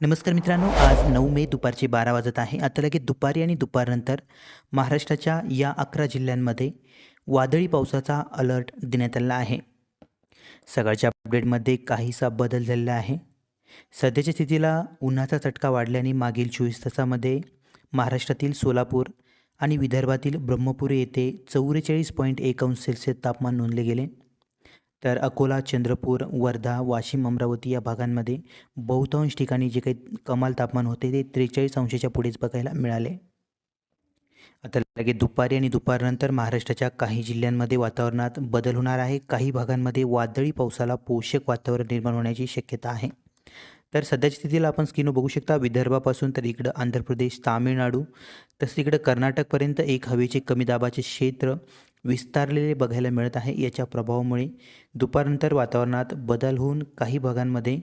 नमस्कार मित्रांनो आज नऊ मे दुपारचे बारा वाजत आहे. आता लगेच दुपारी आणि दुपारनंतर महाराष्ट्राच्या या अकरा जिल्ह्यांमध्ये वादळी पावसाचा अलर्ट देण्यात आला आहे. सकाळच्या अपडेटमध्ये काहीसा बदल झालेला आहे. सध्याच्या स्थितीला उन्हाचा चटका वाढल्याने मागील चोवीस तासामध्ये महाराष्ट्रातील सोलापूर आणि विदर्भातील ब्रह्मपुरी येथे चौवेचाळीस पॉईंट एक अंश सेल्सिअस तापमान नोंदले गेले. तर अकोला चंद्रपूर वर्धा वाशिम अमरावती या भागांमध्ये बहुतांश ठिकाणी जे काही कमाल तापमान होते ते त्रेचाळीस अंशाच्या पुढेच बघायला मिळाले. आता लगेच दुपारी आणि दुपारनंतर महाराष्ट्राच्या काही जिल्ह्यांमध्ये वातावरणात बदल होणार आहे. काही भागांमध्ये वादळी पावसाला पोषक वातावरण निर्माण होण्याची शक्यता आहे. तर सध्याच्या स्थितीला आपण स्क्रीनवर बघू शकता. विदर्भापासून तर इकडं आंध्र प्रदेश तामिळनाडू तसंच इकडं कर्नाटकपर्यंत एक हवेचे कमी दाबाचे क्षेत्र विस्तारलेले बघायला मिळत आहे. याच्या प्रभावामुळे दुपारनंतर वातावरणात बदल होऊन काही भागांमध्ये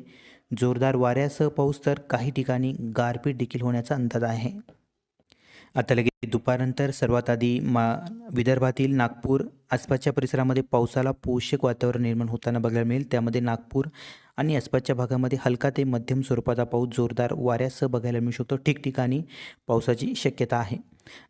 जोरदार वाऱ्यासह पाऊस तर काही ठिकाणी गारपीट देखील होण्याचा अंदाज आहे. आता लगेच दुपारनंतर सर्वात आधी मा विदर्भातील नागपूर आसपासच्या परिसरामध्ये पावसाला पोषक वातावरण निर्माण होताना बघायला मिळेल. त्यामध्ये नागपूर आणि आसपासच्या भागामध्ये हलका ते मध्यम स्वरूपाचा पाऊस जोरदार वाऱ्यासह बघायला मिळू शकतो. ठिकठिकाणी पावसाची शक्यता आहे.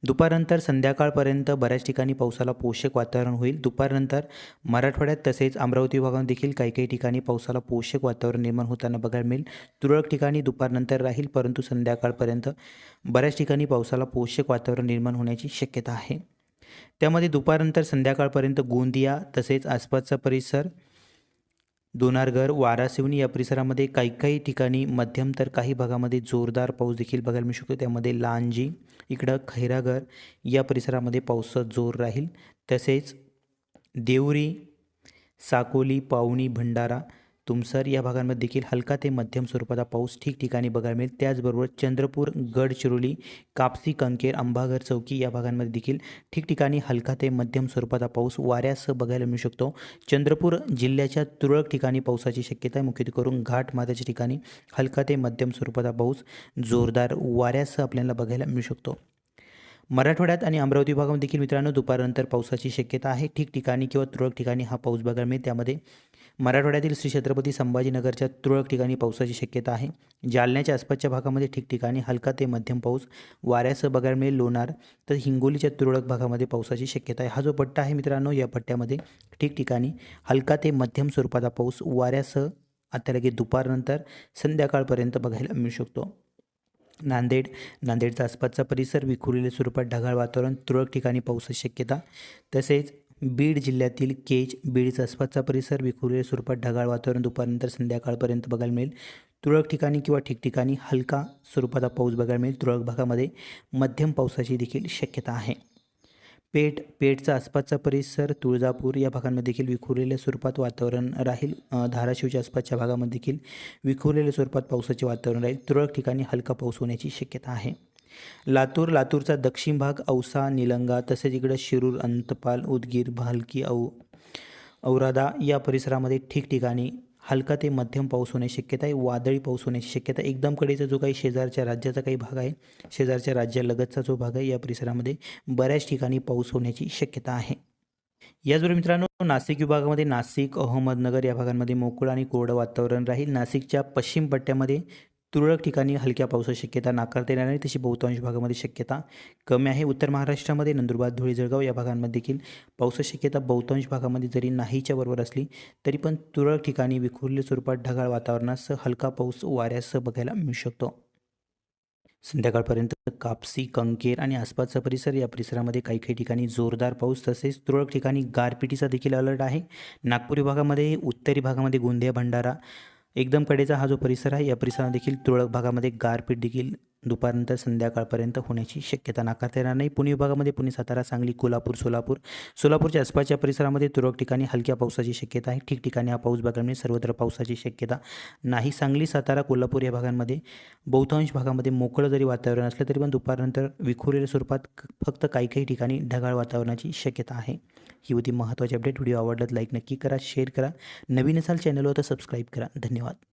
दुपारनंतर संध्याकाळपर्यंत बऱ्याच ठिकाणी पावसाला पोषक वातावरण होईल. दुपारनंतर मराठवाड्यात तसेच अमरावती भागात देखील काही काही ठिकाणी पावसाला पोषक वातावरण निर्माण होताना बघायला मिळेल. तुरळक ठिकाणी दुपारनंतर राहील परंतु संध्याकाळपर्यंत बऱ्याच ठिकाणी पावसाला पोषक वातावरण निर्माण होण्याची शक्यता आहे. त्यामध्ये दुपारनंतर संध्याकाळपर्यंत गोंदिया तसेच आसपासचा परिसर दोनारघर वारासिवनी या परिसरामध्ये काही काही ठिकाणी मध्यम तर काही भागामध्ये जोरदार पाऊस देखील बघायला मिळू शकतो. त्यामध्ये लांजी इकडं खैराघर या परिसरामध्ये पावसाचा जोर राहील. तसेच देवरी साकोली पावणी भंडारा तुमसर या भागांमध्ये देखील हलका ते मध्यम स्वरूपाचा पाऊस ठिकठिकाणी बघायला मिळेल. त्याचबरोबर चंद्रपूर गडचिरोली कापसी कंकेर अंबाघर चौकी या भागांमध्ये देखील ठिकठिकाणी हलका ते मध्यम स्वरूपाचा पाऊस वाऱ्यासह बघायला मिळू शकतो. चंद्रपूर जिल्ह्याच्या तुरळक ठिकाणी पावसाची शक्यता आहे. मुख्यत्वे करून घाटमाथ्याच्या ठिकाणी हलका ते मध्यम स्वरूपाचा पाऊस जोरदार वाऱ्यासह आपल्याला बघायला मिळू शकतो. मराठवाड्यात आणि अमरावती भागामध्ये देखील मित्रांनो दुपारनंतर पावसाची शक्यता आहे. ठिकठिकाणी किंवा तुरळक ठिकाणी हा पाऊस बघायला मिळेल. त्यामध्ये मराठवाड्यातील श्री छत्रपती संभाजीनगरच्या तुरळक ठिकाणी पावसाची शक्यता आहे. जालन्याच्या आसपासच्या भागामध्ये ठिकठिकाणी हलका ते मध्यम पाऊस वाऱ्यासह बघायला मिळेल लोणार तर हिंगोलीच्या तुरळक भागामध्ये पावसाची शक्यता आहे. हा जो पट्टा आहे मित्रांनो या पट्ट्यामध्ये ठिकठिकाणी हलका ते मध्यम स्वरूपाचा पाऊस वाऱ्यासह आता लगेच दुपारनंतर संध्याकाळपर्यंत बघायला मिळू शकतो. नांदेड नांदेडचा आसपासचा परिसर विखुरलेल्या स्वरूपात ढगाळ वातावरण तुरळक ठिकाणी पावसाची शक्यता. तसेच बीड जिल्ह्यातील केज बीडचा आसपासचा परिसर विखुरलेल्या स्वरूपात ढगाळ वातावरण दुपारनंतर संध्याकाळपर्यंत बघायला मिळेल. तुरळक ठिकाणी किंवा ठिकठिकाणी हलका स्वरूपाचा पाऊस बघायला मिळेल. तुरळक भागामध्ये मध्यम पावसाची देखील शक्यता आहे. पेठ पेठचा आसपासचा परिसर तुळजापूर या भागांमध्ये देखील विखुरलेल्या स्वरूपात वातावरण राहील. धाराशिवच्या आसपासच्या भागामध्ये देखील विखुरलेल्या स्वरूपात पावसाचे वातावरण राहील. तुरळक ठिकाणी हलका पाऊस होण्याची शक्यता आहे. लातूर लातूरचा दक्षिण भाग औसा निलंगा तसेच इकडं शिरूर अंतपाल उदगीर भालकी औ औरादा या परिसरामध्ये ठिकठिकाणी हलका ते मध्यम पाऊस होण्याची शक्यता आहे. वादळी पाऊस होण्याची शक्यता एकदम कडेचा जो काही शेजारच्या राज्याचा काही भाग आहे शेजारच्या राज्यालगतचा जो भाग आहे या परिसरामध्ये बऱ्याच ठिकाणी पाऊस होण्याची शक्यता आहे. याचबरोबर मित्रांनो नाशिक विभागामध्ये नाशिक अहमदनगर या भागांमध्ये मोकळं आणि कोरडं वातावरण राहील. नाशिकच्या पश्चिम पट्ट्यामध्ये तुरळक ठिकाणी हलक्या पावसाची शक्यता नाकारता येणार नाही तशी बहुतांश भागामध्ये शक्यता कमी आहे. उत्तर महाराष्ट्रामध्ये नंदुरबार धुळे जळगाव या भागांमध्ये देखील पावसाची शक्यता बहुतांश भागामध्ये जरी नाहीच्या बरोबर असली तरी पण तुरळक ठिकाणी विखुरले स्वरूपात ढगाळ वातावरणासह हलका पाऊस वाऱ्यासह बघायला मिळू शकतो. संध्याकाळपर्यंत कापसी कंकेर आणि आसपासचा परिसर या परिसरामध्ये काही काही ठिकाणी जोरदार पाऊस तसेच तुरळक ठिकाणी गारपिटीचा देखील अलर्ट आहे. नागपूर विभागामध्ये उत्तरी भागामध्ये गोंदिया भंडारा एकदम कडेचा हा जो परिसर आहे या परिसरात देखील तुरळक भागामध्ये गारपीट देखील दुपारनंतर संध्याकाळपर्यंत होण्याची शक्यता नाकारता येणार नाही. पुणे विभागामध्ये पुणे सातारा सांगली कोल्हापूर सोलापूर सोलापूरच्या आसपासच्या परिसरामध्ये तुरळक ठिकाणी हलक्या पावसाची शक्यता आहे. ठिकठिकाणी हा पाऊस बघायला सर्वत्र पावसाची शक्यता नाही. सांगली सातारा कोल्हापूर या भागांमध्ये बहुतांश भागामध्ये मोकळं जरी वातावरण असलं तरी पण दुपारनंतर विखुरलेल्या स्वरूपात फक्त काही काही ठिकाणी ढगाळ वातावरणाची शक्यता आहे. ही होती महत्त्वाची अपडेट व्हिडिओ आवडला लाईक नक्की करा शेअर करा. नवीन असाल चॅनलवर तर सबस्क्राईब करा. धन्यवाद.